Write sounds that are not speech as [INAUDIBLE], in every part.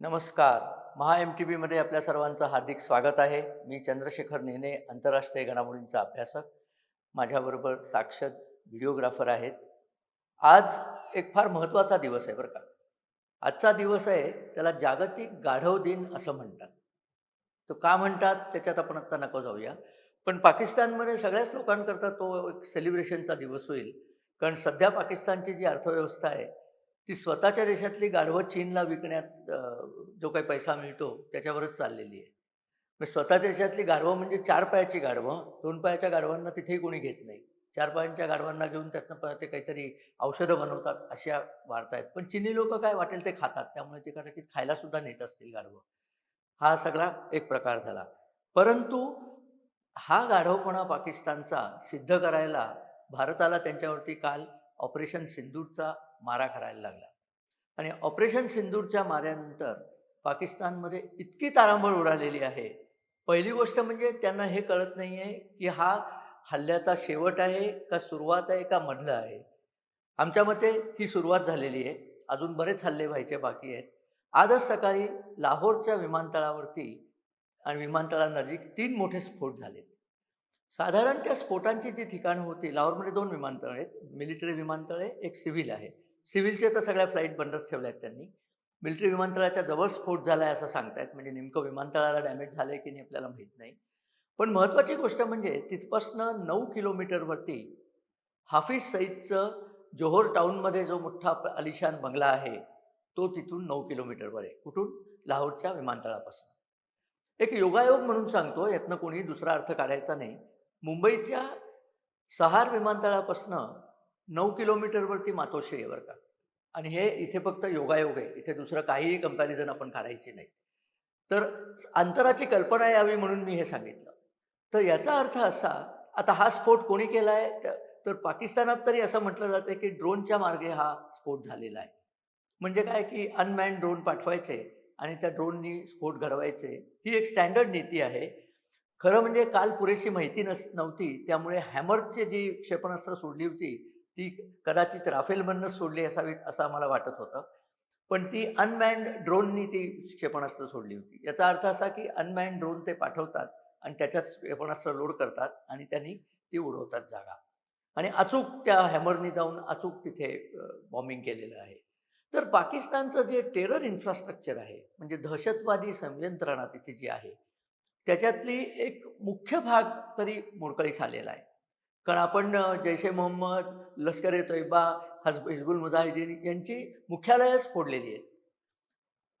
नमस्कार. महा M T बीमध्ये आपल्या सर्वांचं हार्दिक स्वागत आहे. मी चंद्रशेखर नेने आंतरराष्ट्रीय घडामोडींचा अभ्यासक. माझ्याबरोबर साक्षर व्हिडिओग्राफर आहेत. आज एक फार महत्त्वाचा दिवस आहे बरं का. आजचा दिवस आहे त्याला जागतिक गाढव दिन असं म्हणतात. तो का म्हणतात? त्याच्यात आपण आत्ता नको जाऊया. पण पाकिस्तानमध्ये सगळ्याच लोकांकरता तो एक सेलिब्रेशनचा दिवस होईल. कारण सध्या पाकिस्तानची जी अर्थव्यवस्था आहे ती स्वतःच्या देशातली गाढवं चीनला विकण्यात जो काही पैसा मिळतो त्याच्यावरच चाललेली आहे. मग स्वतः देशातली गाढवं म्हणजे चार पायाची गाढवं दोन पायाच्या गाढवांना तिथेही कोणी घेत नाही. चार पायांच्या गाढवांना घेऊन त्यातनं ते काहीतरी औषधं बनवतात अशा वार्ता आहेत. पण चिनी लोक काय वाटेल ते खातात त्यामुळे ते कदाचित खायला सुद्धा नेत असतील गाढवं. हा सगळा एक प्रकार झाला. परंतु हा गाढवपणा पाकिस्तानचा सिद्ध करायला भारताला त्यांच्यावरती काल ऑपरेशन सिंदूरचा मारा करायला लागला. आणि ऑपरेशन सिंदूरच्या माऱ्यानंतर पाकिस्तानमध्ये इतकी तारांबळ उडालेली आहे. पहिली गोष्ट म्हणजे त्यांना हे कळत नाही आहे की हा हल्ल्याचा शेवट आहे का सुरुवात आहे का मधलं आहे. आमच्या मते ही सुरुवात झालेली आहे. अजून बरेच हल्ले व्हायचे बाकी आहेत. आजच सकाळी लाहोरच्या विमानतळावरती आणि विमानतळानजीक तीन मोठे स्फोट झाले. साधारण त्या स्फोटांची जी ठिकाणं होती लाहोरमध्ये दोन विमानतळ आहेत मिलिटरी विमानतळ आहे एक सिव्हिल आहे. सिव्हिलचे तर सगळ्या फ्लाईट बंदच ठेवल्या आहेत त्यांनी. मिलिटरी विमानतळाच्या जवळ स्फोट झाला आहे असं सांगतायत. म्हणजे नेमकं विमानतळाला डॅमेज झालं आहे की नाही आपल्याला माहीत नाही. पण महत्त्वाची गोष्ट म्हणजे तिथपासनं नऊ किलोमीटरवरती हाफिज सईदचं जोहोर टाऊनमध्ये जो मोठा अलिशान बंगला आहे तो तिथून नऊ किलोमीटरवर आहे. कुठून? लाहोरच्या विमानतळापासून. एक योगायोग म्हणून सांगतो यातनं कोणी दुसरा अर्थ काढायचा नाही. मुंबईच्या सहार विमानतळापासनं नऊ किलोमीटरवरती मातोश्री आहे बरं का. आणि हे इथे फक्त योगायोग आहे. इथे दुसरं काहीही कंपॅरिझन आपण काढायची नाही. तर अंतराची कल्पना यावी म्हणून मी हे सांगितलं. तर याचा अर्थ असा आता हा स्फोट कोणी केला आहे तर पाकिस्तानात तरी असं म्हटलं जातं की ड्रोनच्या मार्गे हा स्फोट झालेला आहे. म्हणजे काय की अनमॅन ड्रोन पाठवायचे आणि त्या ड्रोननी स्फोट घडवायचे. ही एक स्टँडर्ड नीती आहे. खरं म्हणजे काल पुरेशी माहिती नस नव्हती. त्यामुळे हॅमरचे जी क्षेपणास्त्र सोडली होती ती कदाचित राफेलमधनंच सोडली असावी असं आम्हाला वाटत होतं. पण ती अनमॅन्ड ड्रोननी ती क्षेपणास्त्र सोडली होती. याचा अर्थ असा की अनमॅन्ड ड्रोन ते पाठवतात आणि त्याच्यात क्षेपणास्त्र लोड करतात आणि त्यांनी ती उडवतात जागा. आणि अचूक त्या हॅमरनी जाऊन अचूक तिथे बॉम्बिंग केलेलं आहे. तर पाकिस्तानचं जे टेरर इन्फ्रास्ट्रक्चर आहे म्हणजे दहशतवादी संयंत्रणा तिथे जी आहे त्याच्यातली एक मुख्य भाग तरी मोडकळीस आलेला आहे. कारण आपण जैश ए मोहम्मद लष्कर ए तोयबा हज हिजबुल मुजाहिदीन यांची मुख्यालयच फोडलेली आहेत.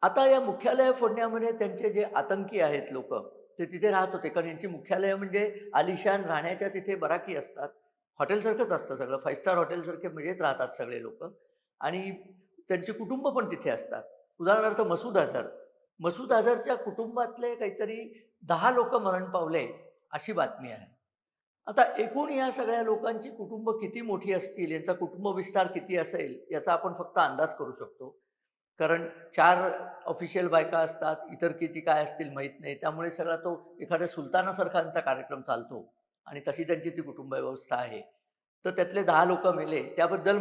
आता या मुख्यालय फोडण्यामध्ये त्यांचे जे आतंकी आहेत लोक ते तिथे राहत होते कारण यांची मुख्यालय म्हणजे आलिशान राहण्याच्या तिथे बराकी असतात. हॉटेलसारखंच असतं सगळं. फाईव्ह स्टार हॉटेलसारखे मजेत राहतात सगळे लोक. आणि त्यांची कुटुंब पण तिथे असतात. उदाहरणार्थ मसूद अझर मसूद अझरच्या कुटुंबातले काहीतरी दहा लोक मरण पावले अशी बातमी आहे. आता एकूण या सगळ्या लोकांची कुटुंब किती मोठी असतील यांचा कुटुंब विस्तार किती असेल याचा आपण फक्त अंदाज करू शकतो. कारण चार ऑफिशियल बायका असतात इतर किती काय असतील माहीत नाही. त्यामुळे सगळा तो एखाद्या सुलतानासारखांचा कार्यक्रम चालतो आणि तशी त्यांची ती कुटुंब व्यवस्था आहे. तर त्यातले दहा लोक मेले त्याबद्दल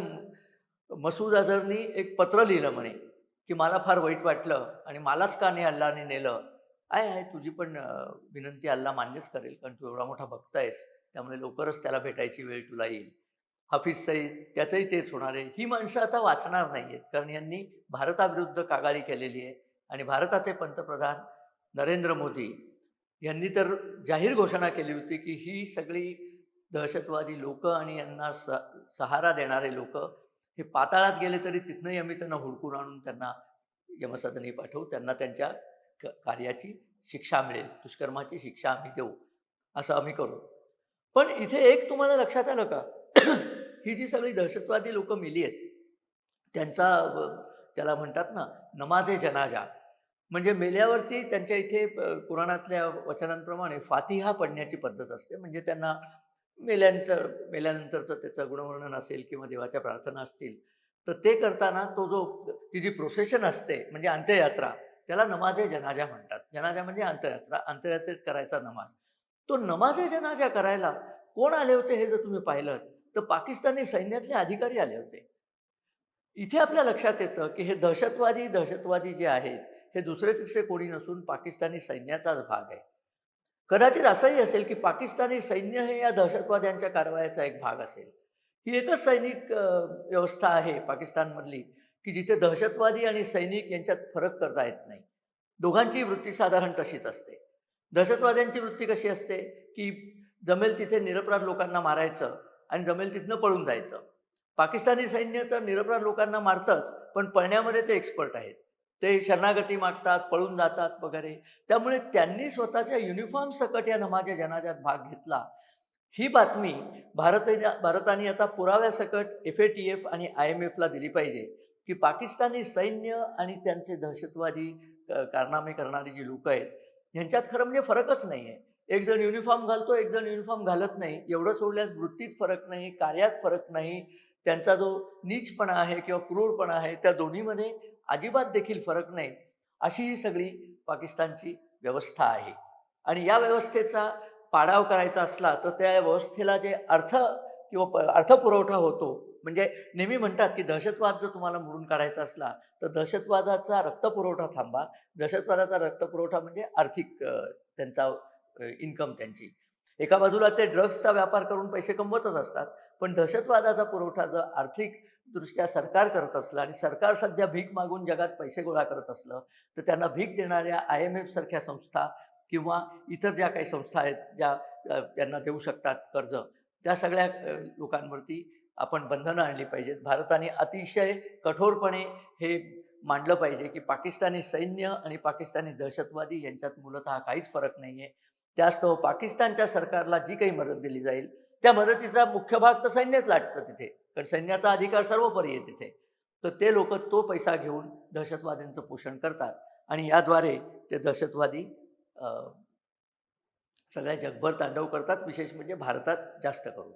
मसूद अझरनी एक पत्र लिहिलं म्हणे की मला फार वाईट वाटलं आणि मलाच का नाही अल्लाने नेलं? आहे आहे तुझी पण विनंती अल्ला मान्यच करेल कारण तू एवढा मोठा भक्त आहेस. त्यामुळे लवकरच त्याला भेटायची वेळ तुला येईल. हफीज सईद त्याचंही तेच होणार आहे. ही माणसं आता वाचणार नाही आहेत कारण यांनी भारताविरुद्ध कागाळी केलेली आहे. आणि भारताचे पंतप्रधान नरेंद्र मोदी यांनी तर जाहीर घोषणा केली होती की ही सगळी दहशतवादी लोक आणि यांना स सहारा देणारे लोक हे पाताळात गेले तरी तिथनंही आम्ही त्यांना हुडकून आणून त्यांना यमसदनी पाठवू. त्यांना त्यांच्या क कार्याची शिक्षा मिळेल. दुष्कर्माची शिक्षा आम्ही देऊ. असं आम्ही करू. पण इथे एक तुम्हाला लक्षात आलं का? [CLEARS THROAT] ही जी सगळी दहशतवादी लोक मिली आहेत त्यांचा त्याला म्हणतात ना नमाजे जनाजा. म्हणजे मेल्यावरती त्यांच्या इथे अ, कुराणातल्या वचनांप्रमाणे फातिहा पडण्याची पद्धत असते. म्हणजे त्यांना मेल्यांचं मेल्यानंतरचं त्याचं गुणवर्णन असेल किंवा देवाच्या प्रार्थना असतील तर ते करताना तो जो ती जी प्रोसेशन असते म्हणजे अंत्ययात्रा त्याला नमाजे जनाजा म्हणतात. जनाजा म्हणजे अंत्ययात्रा. अंत्ययात्रेत करायचा नमाज. तो नमाजे जनाजा करायला कोण आले होते हे जर तुम्ही पाहिलं तर पाकिस्तानी सैन्यातले अधिकारी आले होते. इथे आपल्या लक्षात येतं की हे दहशतवादी दहशतवादी जे आहेत हे दुसरे तिसरे कोणी नसून पाकिस्तानी सैन्याचाच भाग आहे. कदाचित असंही असेल की पाकिस्तानी सैन्य हे या दहशतवाद्यांच्या कारवायाचा एक भाग असेल. ही एकच सैनिक व्यवस्था आहे पाकिस्तानमधली की जिथे दहशतवादी आणि सैनिक यांच्यात फरक करता येत नाही. दोघांची वृत्ती साधारण तशीच असते. दहशतवाद्यांची वृत्ती कशी असते? की जमेल तिथे निरपराध लोकांना मारायचं आणि जमेल तिथनं पळून जायचं. पाकिस्तानी सैन्य तर निरपराध लोकांना मारतंच पण पळण्यामध्ये ते एक्सपर्ट आहेत. ते शरणागती मागतात पळून जातात वगैरे. त्यामुळे त्यांनी स्वतःच्या युनिफॉर्म सकट या नमाजा जनाजात भाग घेतला. ही बातमी भारत भारताने आता पुराव्यासकट एफ ए टी एफ आणि आय एम एफला दिली पाहिजे की पाकिस्तानी सैन्य आणि त्यांचे दहशतवादी कारनामे करणारी जी लोकं आहेत ह्यांच्यात खरं म्हणजे फरकच नाही आहे एक जण युनिफॉर्म घालतो एक जण युनिफॉर्म घालत नाही. एवढं सोडल्यास वृत्तीत फरक नाही कार्यात फरक नाही. त्यांचा जो नीचपणा आहे किंवा क्रूरपणा आहे त्या दोन्हीमध्ये अजिबात देखील फरक नाही. अशी ही सगळी पाकिस्तानची व्यवस्था आहे. आणि या व्यवस्थेचा पाडाव करायचा असला तर त्या व्यवस्थेला जे अर्थ किंवा प अर्थपुरवठा होतो म्हणजे नेहमी म्हणतात की दहशतवाद जर तुम्हाला मोडून काढायचा असला तर दहशतवादाचा रक्तपुरवठा थांबा. दहशतवादाचा रक्तपुरवठा म्हणजे आर्थिक त्यांचा इन्कम त्यांची. एका बाजूला ते ड्रग्सचा व्यापार करून पैसे कमवतच असतात पण दहशतवादाचा पुरवठा जर आर्थिक दृष्ट्या सरकार करत असलं आणि सरकार सध्या भीक मागून जगात पैसे गोळा करत असलं तर त्यांना भीक देणाऱ्या आय एम एफ सारख्या संस्था किंवा इतर ज्या काही संस्था आहेत ज्या त्यांना देऊ शकतात कर्ज त्या सगळ्या लोकांवरती आपण बंधनं आणली पाहिजेत. भारताने अतिशय कठोरपणे हे मांडलं पाहिजे की पाकिस्तानी सैन्य आणि पाकिस्तानी दहशतवादी यांच्यात मूलत काहीच फरक नाही आहे त्यास्तव पाकिस्तानच्या सरकारला जी काही मदत दिली जाईल त्या मदतीचा मुख्य भाग तर सैन्यच लाटतं तिथे. कारण सैन्याचा अधिकार सर्वोपरी आहे तिथे. तर ते लोक तो पैसा घेऊन दहशतवाद्यांचं पोषण करतात आणि याद्वारे ते दहशतवादी सगळ्या जगभर तांडव करतात विशेष म्हणजे भारतात जास्त करून.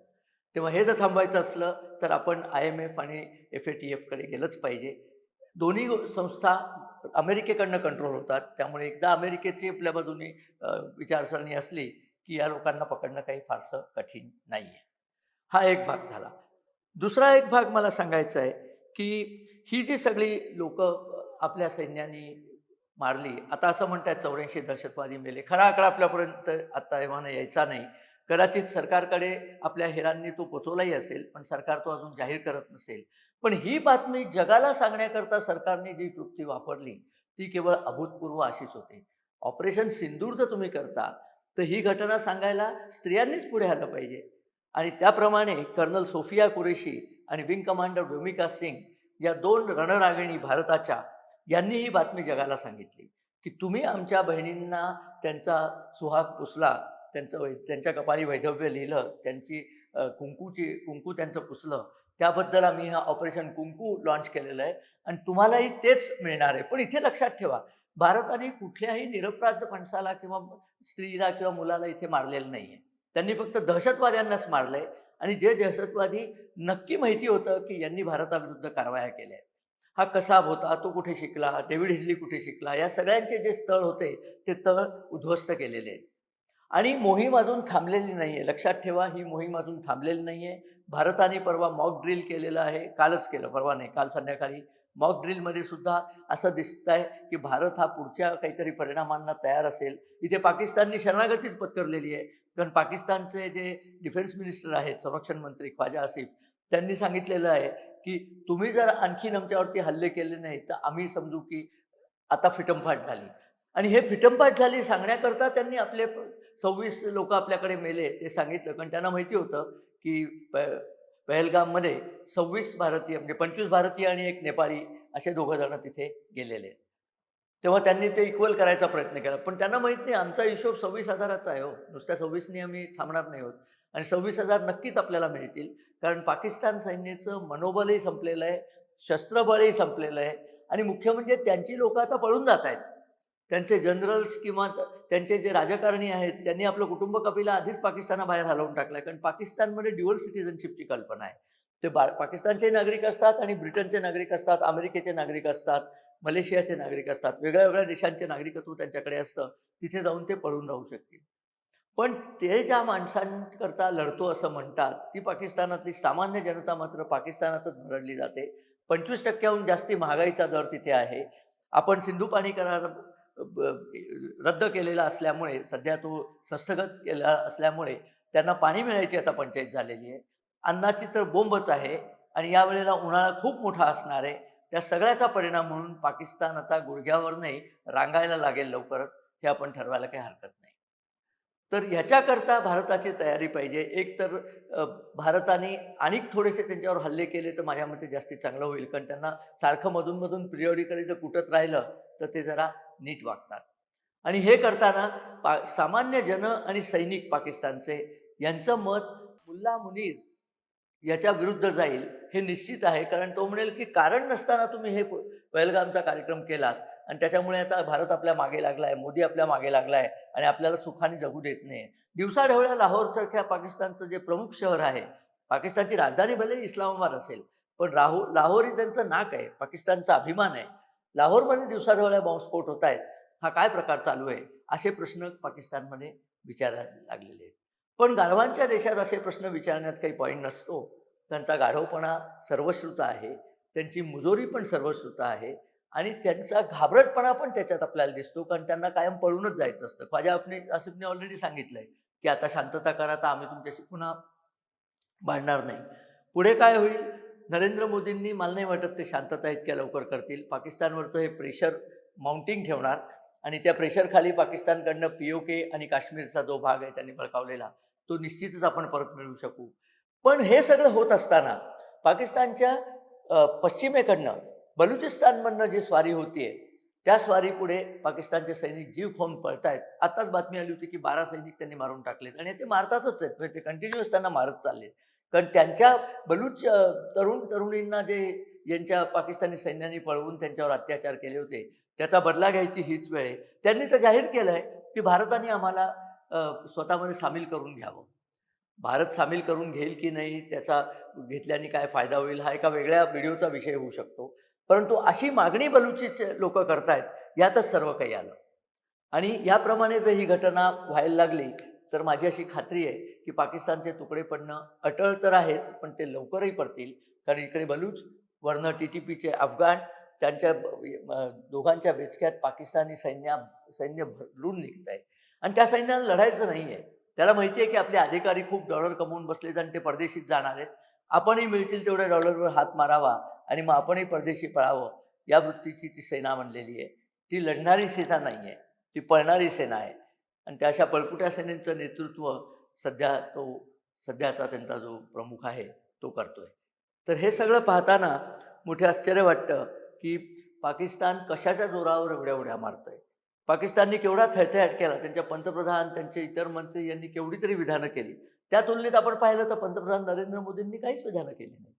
तेव्हा हे जर थांबवायचं असलं तर आपण आय एम एफ आणि एफ ए टी एफकडे गेलंच पाहिजे. दोन्ही संस्था अमेरिकेकडनं कंट्रोल होतात. त्यामुळे एकदा अमेरिकेची आपल्या बाजूने विचारसरणी असली की या लोकांना पकडणं काही फारसं कठीण नाही आहे हा एक भाग झाला. दुसरा एक भाग मला सांगायचा आहे की ही जी सगळी लोक आपल्या सैन्याने मारली आता असं म्हणतात चौऱ्याऐंशी दहशतवादी मेले. खरा आकडा आपल्यापर्यंत आता एव्हाना यायचा नाही. कदाचित सरकारकडे आपल्या हेरांनी तो पोचवलाही असेल पण सरकार तो अजून जाहीर करत नसेल. पण ही बातमी जगाला सांगण्याकरता सरकारने जी युक्ती वापरली ती केवळ अभूतपूर्व अशीच होती. ऑपरेशन सिंदूर जर तुम्ही करता तर ही घटना सांगायला स्त्रियांनीच पुढे आलं पाहिजे. आणि त्याप्रमाणे कर्नल सोफिया कुरेशी आणि विंग कमांडर भूमिका सिंग या दोन रणरागिणी भारताच्या यांनी ही बातमी जगाला सांगितली की तुम्ही आमच्या बहिणींना त्यांचा सुहाग पुसला त्यांचं वै त्यांच्या कपाळी वैधव्य लिहिलं त्यांची कुंकूची कुंकू त्यांचं पुसलं. त्याबद्दल आम्ही हा ऑपरेशन कुंकू लॉन्च केलेलं आहे. आणि तुम्हालाही तेच मिळणार आहे. पण इथे लक्षात ठेवा भारताने कुठल्याही निरपराध माणसाला किंवा स्त्रीला किंवा मुलाला इथे मारलेलं नाही आहे त्यांनी फक्त दहशतवाद्यांनाच मारलं आहे आणि जे दहशतवादी नक्की माहिती होतं की यांनी भारताविरुद्ध कारवाया केल्या. हा कसाब होता तो कुठे शिकला डेव्हिड हिडली कुठे शिकला या सगळ्यांचे जे स्थळ होते ते तळ उद्ध्वस्त केलेले आहेत. आणि मोहीम अजून थांबलेली नाही आहे लक्षात ठेवा ही मोहीम अजून थांबलेली नाही आहे भारताने परवा मॉक ड्रिल केलेलं आहे. कालच केलं परवा नाही काल संध्याकाळी. मॉक ड्रिलमध्ये सुद्धा असं दिसत आहे की भारत हा पुढच्या काहीतरी परिणामांना तयार असेल. इथे पाकिस्तानने शरणागतीच पत्करलेली आहे. कारण पाकिस्तानचे जे डिफेन्स मिनिस्टर आहेत संरक्षण मंत्री ख्वाजा आसिफ त्यांनी सांगितलेलं आहे की तुम्ही जर आणखीन आमच्यावरती हल्ले केले नाही तर आम्ही समजू की आता फिटंफाट झाली. आणि हे फिटंफाट झाली सांगण्याकरता त्यांनी आपले सव्वीस लोक आपल्याकडे मेले ते सांगितलं. कारण त्यांना माहिती होतं की प पहलगाममध्ये सव्वीस भारतीय म्हणजे पंचवीस भारतीय आणि एक नेपाळी असे दोघं जण तिथे गेलेले. आहेत तेव्हा त्यांनी ते इक्वल करायचा प्रयत्न केला. पण त्यांना माहीत नाही आमचा हिशोब सव्वीस हजाराचा आहे हो. नुसत्या सव्वीसनी आम्ही थांबणार नाही होत. आणि सव्वीस हजार नक्कीच आपल्याला मिळतील. कारण पाकिस्तान सैन्याचं मनोबलही संपलेलं आहे शस्त्रबळही संपलेलं आहे. आणि मुख्य म्हणजे त्यांची लोक आता पळून जात आहेत. त्यांचे जनरल्स किंवा त्यांचे जे राजकारणी आहेत त्यांनी आपलं कुटुंब कपिला आधीच पाकिस्तानाबाहेर हलवून टाकलं आहे कारण पाकिस्तानमध्ये ड्युअल सिटिझनशिपची कल्पना आहे. ते बा पाकिस्तानचे नागरिक असतात आणि ब्रिटनचे नागरिक असतात अमेरिकेचे नागरिक असतात मलेशियाचे नागरिक असतात वेगळ्या वेगळ्या देशांचे नागरिकत्व त्यांच्याकडे असतं तिथे जाऊन ते पळून राहू शकतील. पण ते ज्या माणसांकरता लढतो असं म्हणतात ती पाकिस्तानातली सामान्य जनता मात्र पाकिस्तानातच भरडली जाते. पंचवीस टक्क्याहून जास्ती महागाईचा दर तिथे आहे. आपण सिंधू पाणी करार रद्द केलेला असल्यामुळे सध्या तो संस्थगत केला असल्यामुळे त्यांना पाणी मिळायची आता पंचायत झालेली आहे. अन्नाची तर बोंबच आहे आणि यावेळेला उन्हाळा खूप मोठा असणार आहे. त्या सगळ्याचा परिणाम म्हणून पाकिस्तान आता गुडघ्यावर नाही रांगायला लागेल लवकरच हे आपण ठरवायला काही हरकत नाही. तर ह्याच्याकरता भारताची तयारी पाहिजे. एक तर भारताने अनेक थोडेसे त्यांच्यावर हल्ले केले तर माझ्या मते जास्ती चांगलं होईल. कारण त्यांना सारखं मधूनमधून पिरियडिकली जर कुटत राहिलं तर ते जरा नीट वागतात. आणि हे करताना पा सामान्य जन आणि सैनिक पाकिस्तानचे यांचं मत मुल्ला मुनीर याच्या विरुद्ध जाईल हे निश्चित आहे. कारण तो म्हणेल की कारण नसताना तुम्ही हे प- पहलगामचा कार्यक्रम केलात आणि त्याच्यामुळे आता भारत आपल्या मागे लागला आहे मोदी आपल्या मागे लागला आहे आणि आपल्याला सुखाने जगू देत नाही. दिवसाढवळ्या लाहोरसारख्या पाकिस्तानचं जे प्रमुख शहर आहे पाकिस्तानची राजधानी भले इस्लामाबाद असेल पण राहो लाहोर ही त्यांचं नाक आहे पाकिस्तानचा अभिमान आहे. लाहोरमध्ये दिवसाढवळ्या बॉम्बस्फोट होत आहेत. हा काय प्रकार चालू आहे? असे प्रश्न पाकिस्तानमध्ये विचारायला लागलेले आहेत. पण गाढवांच्या देशात असे प्रश्न विचारण्यात काही पॉईंट नसतो. त्यांचा गाढवपणा सर्वश्रुत आहे. त्यांची मुजोरी पण सर्वश्रुत आहे. आणि त्यांचा घाबरटपणा पण त्याच्यात आपल्याला दिसतो. कारण त्यांना कायम पळूनच जायचं असतं. ख्वाजा आपने आसिफने ऑलरेडी सांगितलंय की आता शांतता करा तर आम्ही तुमच्याशी पुन्हा भांडणार नाही. पुढे काय होईल? नरेंद्र मोदींनी मला नाही वाटत ते शांतता इतक्या लवकर करतील. पाकिस्तानवरचं हे प्रेशर माउंटिंग ठेवणार आणि त्या प्रेशरखाली पाकिस्तानकडनं पी ओ के आणि काश्मीरचा जो भाग आहे त्यांनी बळकावलेला तो निश्चितच आपण परत मिळवू शकू. पण हे सगळं होत असताना पाकिस्तानच्या पश्चिमेकडनं बलुचिस्तानमधनं जी स्वारी होतीये त्या स्वारीपुढे पाकिस्तानचे सैनिक जीव खाऊन पळतायत. आताच बातमी आली होती की बारा सैनिक त्यांनी मारून टाकलेत आणि ते मारतातच आहेत म्हणजे ते कंटिन्युअस त्यांना मारत चालले कारण त्यांच्या बलूच तरुण तरुणींना जे यांच्या पाकिस्तानी सैन्याने पळवून त्यांच्यावर अत्याचार केले होते त्याचा बदला घ्यायची हीच वेळ आहे. त्यांनी तर जाहीर केलं आहे की भारताने आम्हाला स्वतःमध्ये सामील करून घ्यावं. भारत सामील करून घेईल की नाही त्याचा घेतल्याने काय फायदा होईल हा एका वेगळ्या व्हिडिओचा विषय होऊ शकतो. परंतु अशी मागणी बलुचीचे लोक करतायत यातच सर्व काही आलं. आणि याप्रमाणे जर ही घटना व्हायला लागली. तर माझी अशी खात्री आहे की पाकिस्तानचे तुकडे पडणं अटळ तर आहेच पण ते लवकरही पडतील. कारण इकडे बलूच वरनं टी टी पीचे अफगाण त्यांच्या दोघांच्या बेचक्यात पाकिस्तानी सैन्या सैन्य भरलून निघत आहे आणि त्या सैन्याला लढायचं नाही आहे त्याला माहिती आहे की आपले अधिकारी खूप डॉलर कमवून बसलेत आणि ते परदेशीत जाणार आहेत. आपणही मिळतील तेवढ्या डॉलरवर हात मारावा आणि मग आपणही परदेशी पळावं. या वृत्तीची ती सेना म्हणलेली आहे. ती लढणारी सेना नाही आहे ती पळणारी सेना आहे. आणि त्या अशा पळपुट्या सेनेचं नेतृत्व सध्या तो सध्याचा त्यांचा जो प्रमुख आहे तो करतोय. तर हे सगळं पाहताना मोठे आश्चर्य वाटतं की पाकिस्तान कशाच्या जोरावर एवढ्या उड्या मारतोय? पाकिस्तानने केवढा थैथयाट केला? त्यांच्या पंतप्रधान त्यांचे इतर मंत्री यांनी केवढी तरी विधानं केली? त्या तुलनेत आपण पाहिलं तर पंतप्रधान नरेंद्र मोदींनी काहीच विधानं केली नाही.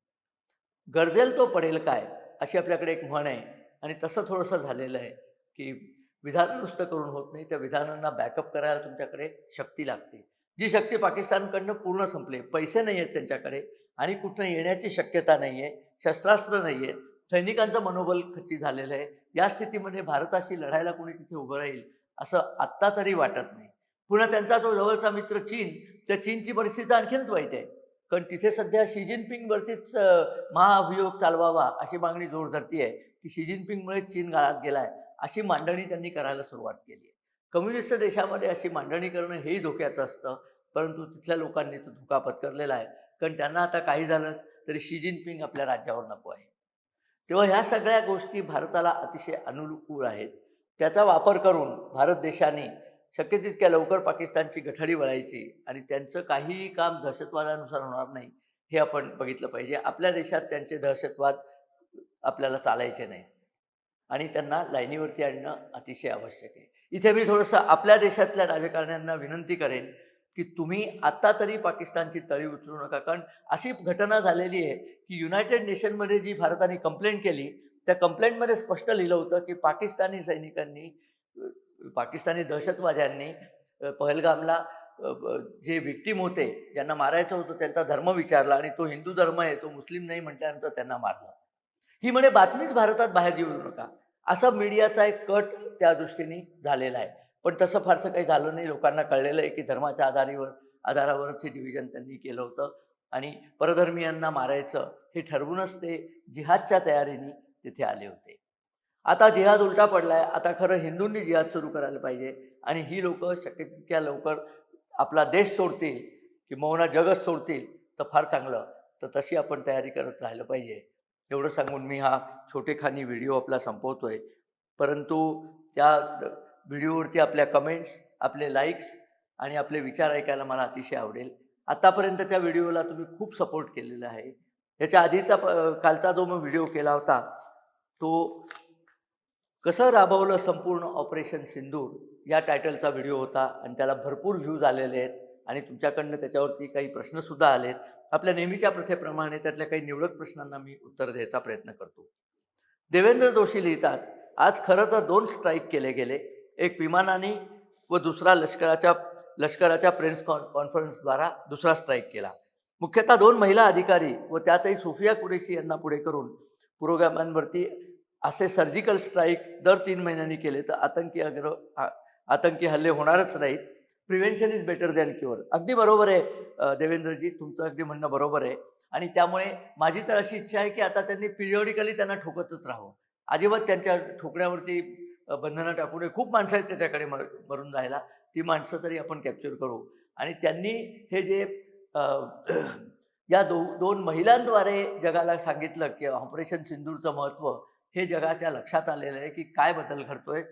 गरजेल तो पडेल काय? अशी आपल्याकडे एक म्हण आहे. आणि तसं थोडंसं झालेलं आहे की विधान नुसतं करून होत नाही. त्या विधानांना बॅकअप करायला तुमच्याकडे शक्ती लागते. जी शक्ती पाकिस्तानकडनं पूर्ण संपली पैसे नाही आहेत त्यांच्याकडे आणि कुठनं येण्याची शक्यता नाही आहे. शस्त्रास्त्र नाही आहेत. सैनिकांचं मनोबल खच्ची झालेलं आहे. या स्थितीमध्ये भारताशी लढायला कोणी तिथे उभं राहील असं आत्ता तरी वाटत नाही. पुन्हा त्यांचा जो जवळचा मित्र चीन त्या चीनची परिस्थिती आणखीनच वाईट आहे. कारण तिथे सध्या शी जिनपिंगवरतीच महाअभियोग चालवावा अशी मागणी जोर धरती आहे की शी जिनपिंगमुळे चीन गाळात गेला आहे अशी मांडणी त्यांनी करायला सुरुवात केली आहे. कम्युनिस्ट देशामध्ये अशी मांडणी करणं हेही धोक्याचं असतं परंतु तिथल्या लोकांनी तो धोका पत्करलेला आहे. कारण त्यांना आता काही झालं तरी शी जिनपिंग आपल्या राज्यावर नको आहे. तेव्हा ह्या सगळ्या गोष्टी भारताला अतिशय अनुकूल आहेत. त्याचा वापर करून भारत देशाने शक्य तितक्या लवकर पाकिस्तानची गठडी वळायची आणि त्यांचं काहीही काम दहशतवादानुसार होणार नाही हे आपण बघितलं पाहिजे. आपल्या देशात त्यांचे दहशतवाद आपल्याला चालायचे नाही आणि त्यांना लाईनीवरती आणणं अतिशय आवश्यक आहे. इथे मी थोडंसं आपल्या देशातल्या राजकारण्यांना विनंती करेन की तुम्ही आत्ता तरी पाकिस्तानची तळी उचलू नका. कारण अशी घटना झालेली आहे की युनायटेड नेशनमध्ये जी भारताने कंप्लेंट केली त्या कंप्लेंटमध्ये स्पष्ट लिहिलं होतं की पाकिस्तानी सैनिकांनी पाकिस्तानी दहशतवाद्यांनी पहलगामला जे विक्टीम होते ज्यांना मारायचं होतं त्यांचा धर्म विचारला आणि तो हिंदू धर्म आहे तो मुस्लिम नाही म्हटल्यानंतर त्यांना मारलं. ही म्हणे बातमीच भारतात बाहेर येऊ नका. असा मीडियाचा एक कट त्या दृष्टीने झालेला आहे. पण तसं फारसं काही झालं नाही. लोकांना कळलेलं आहे की धर्माच्या आधारीवर आधारावरच हे डिव्हिजन त्यांनी केलं होतं. आणि परधर्मीयांना मारायचं हे ठरवूनच ते जिहादच्या तयारीने तिथे आले होते. आता जिहाद उलटा पडलाय. आता खरं हिंदूंनी जिहाद सुरू करायला पाहिजे. आणि ही लोक शक्य तितक्या लवकर आपला देश सोडतील किंवा जगच सोडतील तर फार चांगलं. तर तशी आपण तयारी करत राहिलं पाहिजे. एवढं सांगून मी हा छोटेखानी व्हिडिओ आपला संपवतो आहे परंतु त्या व्हिडिओवरती आपल्या कमेंट्स आपले लाईक्स आणि आपले विचार ऐकायला मला अतिशय आवडेल. आत्तापर्यंतच्या व्हिडिओला तुम्ही खूप सपोर्ट केलेला आहे. याच्या आधीचा प कालचा जो मी व्हिडिओ केला होता तो कसं राबवलं संपूर्ण ऑपरेशन सिंदूर या टायटलचा व्हिडिओ होता आणि त्याला भरपूर व्ह्यूज आलेले आहेत आणि तुमच्याकडनं त्याच्यावरती काही प्रश्नसुद्धा आलेत. आपल्या नेहमीच्या प्रथेप्रमाणे त्यातल्या काही निवडक प्रश्नांना मी उत्तर द्यायचा प्रयत्न करतो. देवेंद्र जोशी लिहितात आज खरं तर दोन स्ट्राईक केले गेले. एक विमानाने व दुसरा लष्कराच्या लष्कराच्या प्रेस कॉन कॉन्फरन्सद्वारा दुसरा स्ट्राईक केला. मुख्यतः दोन महिला अधिकारी व त्यातही सुफिया कुरेशी यांना पुढे करून पुरोगामांवरती असे सर्जिकल स्ट्राईक दर तीन महिन्यांनी केले तर आतंकी अग्र आतंकी हल्ले होणारच नाहीत. Prevention is better than cure अगदी बरोबर आहे देवेंद्रजी तुमचं अगदी म्हणणं बरोबर आहे. आणि त्यामुळे माझी तर अशी इच्छा आहे की आता त्यांनी पिरियॉडिकली त्यांना ठोकतच राहावं. अजिबात त्यांच्या ठोकण्यावरती बंधनं टाकू नये. खूप माणसं आहेत त्याच्याकडे मर मरून जायला. ती माणसं तरी आपण कॅप्चर करू. आणि त्यांनी हे जे या दो दोन महिलांद्वारे जगाला सांगितलं की ऑपरेशन सिंदूरचं महत्त्व हे जगाच्या लक्षात आलेलं आहे की काय बदल घडतोय.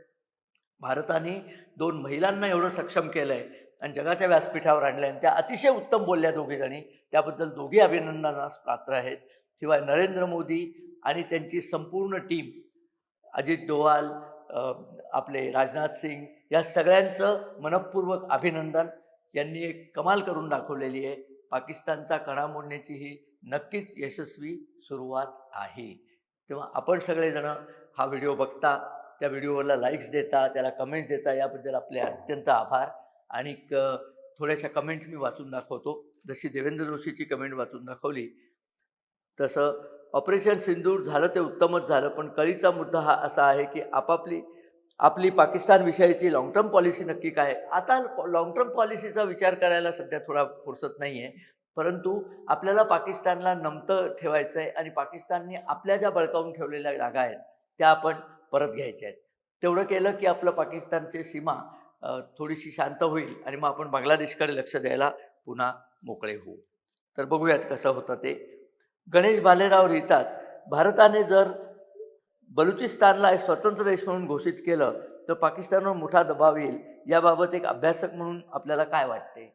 भारताने दोन महिलांना एवढं सक्षम केलं आहे आणि जगाच्या व्यासपीठावर आणलं आहे आणि त्या अतिशय उत्तम बोलल्या दोघीजणी त्याबद्दल दोघी अभिनंदनास पात्र आहेत. शिवाय नरेंद्र मोदी आणि त्यांची संपूर्ण टीम अजित डोवाल आपले राजनाथ सिंग या सगळ्यांचं मनपूर्वक अभिनंदन. यांनी एक कमाल करून दाखवलेली आहे. पाकिस्तानचा कणा मोडण्याची ही नक्कीच यशस्वी सुरुवात आहे. तेव्हा आपण सगळेजणं हा व्हिडिओ बघता. त्या व्हिडिओला लाईक्स देता त्याला कमेंट्स देता याबद्दल आपले अत्यंत आभार. आणि क थोड्याशा कमेंट मी वाचून दाखवतो. जशी देवेंद्र जोशीची कमेंट वाचून दाखवली तसं ऑपरेशन सिंदूर झालं ते उत्तमच झालं पण कळीचा मुद्दा हा असा आहे की आपापली आपली पाकिस्तानविषयीची लाँग टर्म पॉलिसी नक्की काय? आता लाँग टर्म पॉलिसीचा विचार करायला सध्या थोडा फुरसत नाही आहे परंतु आपल्याला पाकिस्तानला नमतं ठेवायचं आहे आणि पाकिस्तानने आपल्या ज्या बळकावून ठेवलेल्या जागा आहेत त्या आपण परत घ्यायच्या आहेत. तेवढं केलं की आपलं पाकिस्तानची सीमा थोडीशी शांत होईल आणि मग आपण बांगलादेशकडे लक्ष द्यायला पुन्हा मोकळे होऊ. तर बघूयात कसं होतं ते. गणेश भालेराव लिहितात भारताने जर बलुचिस्तानला एक स्वतंत्र देश म्हणून घोषित केलं तर पाकिस्तानवर मोठा दबाव येईल याबाबत एक अभ्यासक म्हणून आपल्याला काय वाटते?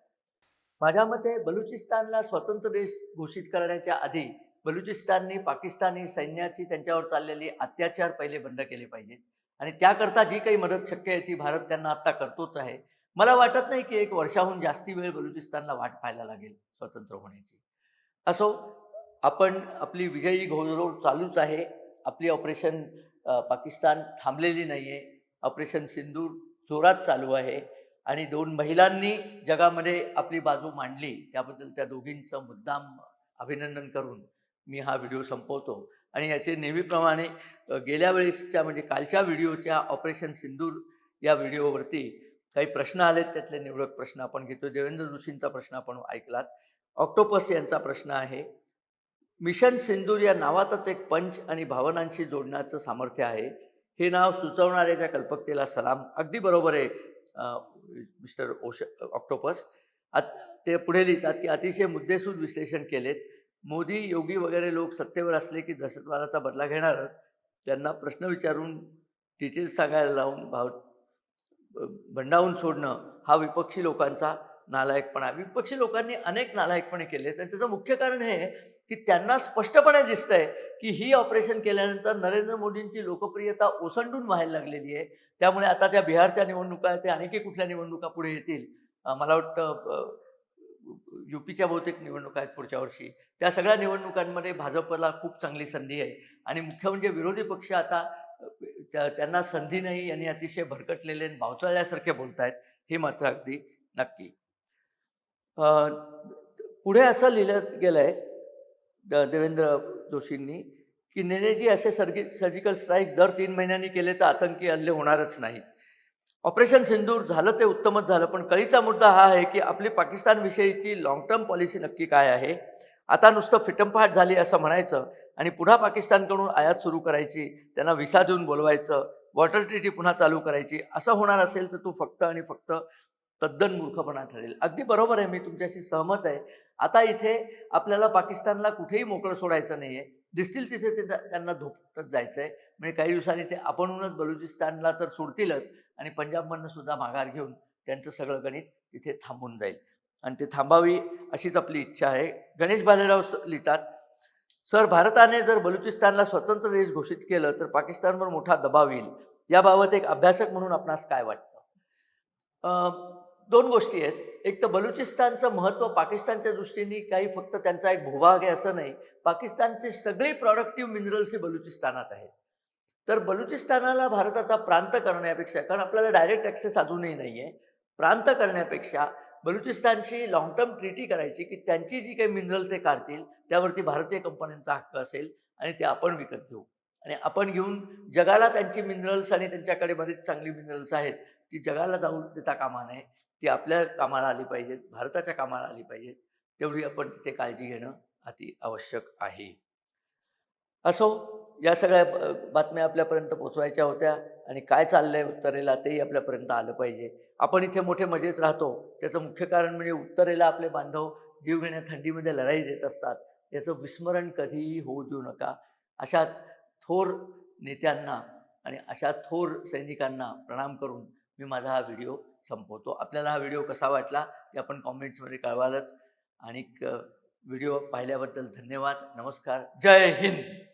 माझ्या मते बलुचिस्तानला स्वतंत्र देश घोषित करण्याच्या आधी बलुचिस्ताननी पाकिस्तानी सैन्याची त्यांच्यावर चाललेली अत्याचार पहिले बंद केले पाहिजेत. आणि त्याकरता जी काही मदत शक्य आहे ती भारत त्यांना आत्ता करतोच आहे. मला वाटत नाही की एक वर्षाहून जास्ती वेळ बलुचिस्तानला वाट पाहायला लागेल स्वतंत्र होण्याची. असो आपण आपली विजयी घोडदौड चालूच आहे. आपली ऑपरेशन पाकिस्तान थांबलेली नाही आहे ऑपरेशन सिंदूर जोरात चालू आहे. आणि दोन महिलांनी जगामध्ये आपली बाजू मांडली. त्याबद्दल त्या दोघींचं मुद्दाम अभिनंदन करून मी हा व्हिडिओ संपवतो. आणि याचे नेहमीप्रमाणे गेल्या वेळेसच्या म्हणजे कालच्या व्हिडिओच्या ऑपरेशन सिंदूर या व्हिडिओवरती काही प्रश्न आलेत त्यातले निवडक प्रश्न आपण घेतो. देवेंद्र जोशींचा प्रश्न आपण ऐकलात. ऑक्टोपस यांचा प्रश्न आहे मिशन सिंदूर या नावातच एक पंच आणि भावनांशी जोडण्याचं सामर्थ्य आहे. हे नाव सुचवणाऱ्याच्या कल्पकतेला सलाम. अगदी बरोबर आहे मिस्टर ओश ऑक्टोपस. आत ते पुढे लिहितात की अतिशय मुद्देसूद विश्लेषण केलेत. मोदी योगी वगैरे लोक सत्तेवर असले की दहशतवादाचा बदला घेणारच त्यांना प्रश्न विचारून डिटेल्स सांगायला लावून भाव भंडावून सोडणं हा विपक्षी लोकांचा नालायकपणा. विपक्षी लोकांनी अनेक नालायकपणे केले आणि त्याचं मुख्य कारण हे की त्यांना स्पष्टपणे दिसतंय की ही ऑपरेशन केल्यानंतर नरेंद्र मोदींची लोकप्रियता ओसंडून व्हायला लागलेली आहे. त्यामुळे आता त्या बिहारच्या निवडणुका आहेत, त्या आणखी कुठल्या निवडणुका पुढे येतील? मला वाटतं युपीच्या बहुतेक निवडणुका आहेत पुढच्या वर्षी. त्या सगळ्या निवडणुकांमध्ये भाजपला खूप चांगली संधी आहे. आणि मुख्य म्हणजे विरोधी पक्ष आता त्या त्यांना संधी नाही यांनी अतिशय भरकटलेले आणि बोलत आहेत हे मात्र अगदी नक्की. पुढे असं लिहिलं गेलं आहे द देवेंद्र जोशींनी की नेनेजी असे सर्गि सर्जिकल स्ट्राईक्स दर तीन महिन्यांनी केले तर आतंकी हल्ले होणारच नाहीत. ऑपरेशन सिंदूर झालं ते उत्तमच झालं पण कळीचा मुद्दा हा आहे की आपली पाकिस्तानविषयीची लाँग टर्म पॉलिसी नक्की काय आहे? आता नुसतं फिटमफाट झाली असं म्हणायचं आणि पुन्हा पाकिस्तानकडून आयात सुरू करायची त्यांना विसा देऊन बोलवायचं वॉटर ट्रिटी पुन्हा चालू करायची असं होणार असेल तर तू फक्त आणि फक्त तद्दन मूर्खपणा ठरेल. अगदी बरोबर आहे मी तुमच्याशी सहमत आहे. आता इथे आपल्याला पाकिस्तानला कुठेही मोकळं सोडायचं नाही आहे दिसतील तिथे ते त्यांना धोपटत जायचं आहे म्हणजे काही दिवसांनी ते आपणहूनच बलुचिस्तानला तर सोडतीलच आणि पंजाबमधनं सुद्धा माघार घेऊन त्यांचं सगळं गणित तिथे थांबून जाईल. आणि ते थांबावी अशीच आपली इच्छा आहे. गणेश भालेराव लिहितात सर भारताने जर बलुचिस्तानला स्वतंत्र देश घोषित केलं तर पाकिस्तानवर मोठा दबाव येईल. याबाबत एक अभ्यासक म्हणून आपणास काय वाटतं? दोन गोष्टी आहेत. एक तर बलुचिस्तानचं महत्त्व पाकिस्तानच्या दृष्टीने काही फक्त त्यांचा एक भूभाग आहे असं नाही. पाकिस्तानचे सगळे प्रॉडक्टिव्ह मिनरल्स हे बलुचिस्तानात आहेत. तर बलुचिस्तानाला भारताचा प्रांत करण्यापेक्षा कारण आपल्याला डायरेक्ट ॲक्सेस अजूनही नाही आहे प्रांत करण्यापेक्षा बलुचिस्तानशी लॉंग टर्म ट्रीटी करायची की त्यांची जी काही मिनरल ते काढतील त्यावरती भारतीय कंपन्यांचा हक्क असेल आणि ते आपण विकत घेऊ. आणि आपण घेऊन जगाला त्यांची मिनरल्स आणि त्यांच्याकडे बरीच चांगली मिनरल्स आहेत ती जगाला जाऊ देता कामा नये ती आपल्या कामाला आली पाहिजेत भारताच्या कामाला आली पाहिजेत तेवढी आपण तिथे काळजी घेणं अति आवश्यक आहे. असो या सगळ्या ब- बातम्या आपल्यापर्यंत पोचवायच्या होत्या आणि काय चाललं आहे उत्तरेला तेही आपल्यापर्यंत आलं पाहिजे. आपण इथे मोठे मजेत राहतो. त्याचं मुख्य कारण म्हणजे उत्तरेला आपले बांधव जीवघेण्या थंडीमध्ये लढाई देत असतात. याचं विस्मरण कधीही होऊ देऊ नका. अशा थोर नेत्यांना आणि अशा थोर सैनिकांना प्रणाम करून मी माझा हा व्हिडिओ संपवतो. आपल्याला हा व्हिडिओ कसा वाटला ते आपण कॉमेंट्समध्ये कळवालच. आणि व्हिडिओ पाहिल्याबद्दल धन्यवाद. नमस्कार. जय हिंद.